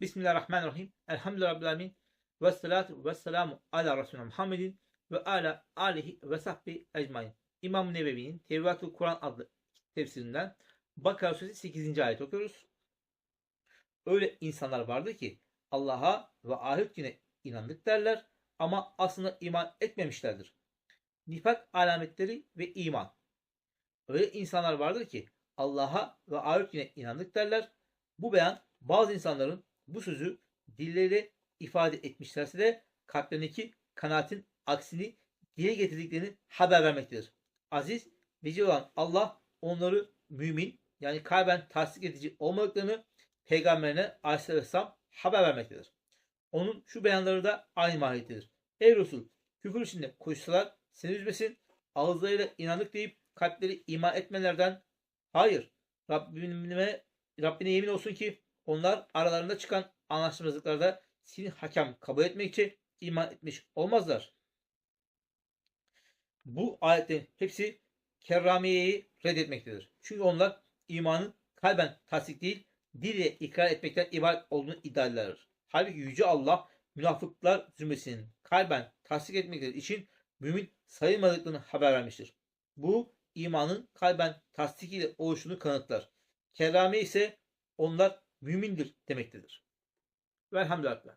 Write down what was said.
Bismillahirrahmanirrahim. Elhamdülillahi Rabbil. Ve salatu ve selamu ala Resulü Muhammedin ve ala alihi ve sahbi ecmain. İmam Nebevi'nin Tevratül Kur'an adlı tefsirinden Bakara Suresi 8. ayet okuyoruz. Öyle insanlar vardı ki Allah'a ve ahiret güne inandık derler ama aslında iman etmemişlerdir. Nifak alametleri ve iman. Öyle insanlar vardır ki Allah'a ve ahiret güne inandık derler. Bu beyan bazı insanların bu sözü dilleri ifade etmişlerse de kalplerindeki kanaatin aksini dile getirdiklerini haber vermektedir. Aziz ve olan Allah onları mümin yani kalben tasdik edici olmadıklarını peygamberine aleyhisselam haber vermektedir. Onun şu beyanları da aynı mahiyettedir. Ey Resul küfür içinde koşsalar seni üzmesin ağızlarıyla inandık deyip kalpleri iman etmelerden hayır Rabbime, Rabbine yemin olsun ki onlar aralarında çıkan anlaşmazlıklarda seni hakem kabul etmek için iman etmiş olmazlar. Bu ayetlerin hepsi kerramiyeyi reddetmektedir. Çünkü onlar imanın kalben tasdik değil, dille ikrar etmekten ibaret olduğunu iddia ederler. Halbuki Yüce Allah münafıklar zümresinin kalben tasdik etmekleri için mümin sayılmadıklarını haber vermiştir. Bu imanın kalben tasdik ile oluşunu kanıtlar. Kerrame ise onlar mümindir demektedir. Velhamdülillah.